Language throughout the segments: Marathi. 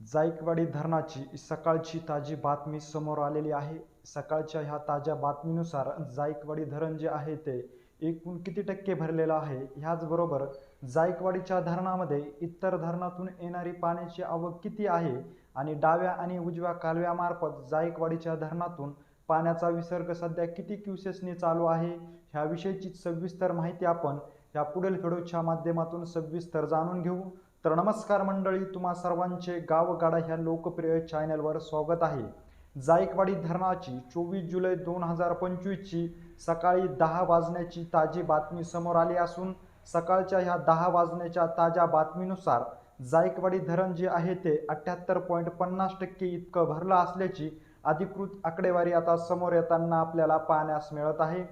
जायकवाडी धरणाची सकाळची ताजी बातमी समोर आलेली आहे. सकाळच्या ह्या ताज्या बातमीनुसार जायकवाडी धरण जे आहे ते एकूण किती टक्के भरलेलं आहे? ह्याचबरोबर जायकवाडीच्या धरणामध्ये इतर धरणातून येणारी पाण्याची आवक किती आहे? आणि डाव्या आणि उजव्या कालव्यामार्फत जायकवाडीच्या धरणातून पाण्याचा विसर्ग सध्या किती क्युसेसने चालू आहे? ह्याविषयीची सविस्तर माहिती आपण या पुढील व्हिडिओच्या माध्यमातून सविस्तर जाणून घेऊ. तर नमस्कार मंडळी तुम्हा सर्वांचे गावगाडा ह्या लोकप्रिय चॅनलवर स्वागत आहे. जायकवाडी धरणाची चोवीस जुलै दोन हजार पंचवीसची सकाळी दहा वाजण्याची ताजी बातमी समोर आली असून सकाळच्या ह्या दहा वाजण्याच्या ताज्या बातमीनुसार जायकवाडी धरण जे आहे ते अठ्ठ्याहत्तर पॉईंट पन्नास टक्के इतकं भरलं असल्याची अधिकृत आकडेवारी आता समोर येताना आपल्याला पाहण्यास मिळत आहे.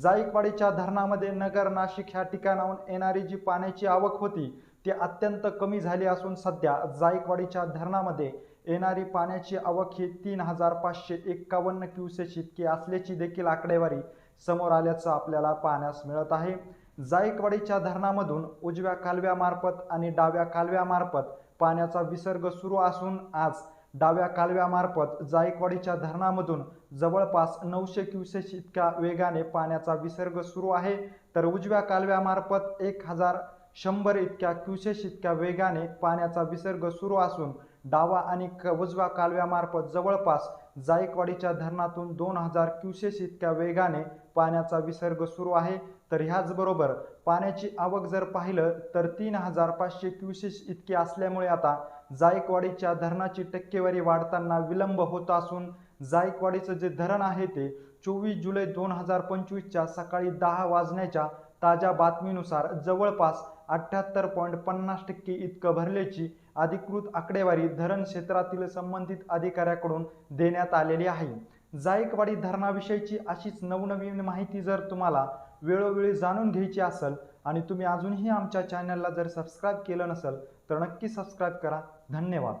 जायकवाडीच्या धरणामध्ये नगर नाशिक ह्या ठिकाणाहून येणारी जी पाण्याची आवक होती ती अत्यंत कमी झाली असून सध्या जायकवाडीच्या धरणामध्ये येणारी पाण्याची आवक ही तीन हजार पाचशे एक्कावन्न क्युसेस इतकी असल्याची देखील आकडेवारी समोर आल्याचं आपल्याला पाहण्यास मिळत आहे. जायकवाडीच्या धरणामधून उजव्या कालव्यामार्फत आणि डाव्या कालव्यामार्फत पाण्याचा विसर्ग सुरू असून आज डाव्या कालव्यामार्फत जायकवाडीच्या धरणामधून जवळपास नऊशे क्युसेस इतक्या वेगाने पाण्याचा विसर्ग सुरू आहे तर उजव्या कालव्यामार्फत एक हजार शंभर इतक्या क्युसेस इतक्या वेगाने पाण्याचा विसर्ग सुरू असून डावा आणि क उजव्या कालव्यामार्फत जवळपास जायकवाडीच्या धरणातून दोन हजार क्युसेस इतक्या वेगाने पाण्याचा विसर्ग सुरू आहे. तर ह्याचबरोबर पाण्याची आवक जर पाहिलं तर तीन हजार पाचशे क्युसेस इतकी असल्यामुळे आता जायकवाडीच्या धरणाची टक्केवारी वाढताना विलंब होत असून जायकवाडीचं जे धरण आहे ते चोवीस जुलै दोन हजार पंचवीसच्या सकाळी दहा वाजण्याच्या ताज्या बातमीनुसार जवळपास अठ्ठ्याहत्तर पॉईंट पन्नास टक्के इतकं भरल्याची अधिकृत आकडेवारी धरण क्षेत्रातील संबंधित अधिकाऱ्याकडून देण्यात आलेली आहे. जायकवाडी धरणाविषयीची अशीच नवनवीन माहिती जर तुम्हाला वेळोवेळी जाणून घ्यायची असेल आणि तुम्ही अजूनही आमच्या चॅनलला जर सबस्क्राईब केलं नसेल तर नक्की सबस्क्राईब करा. धन्यवाद.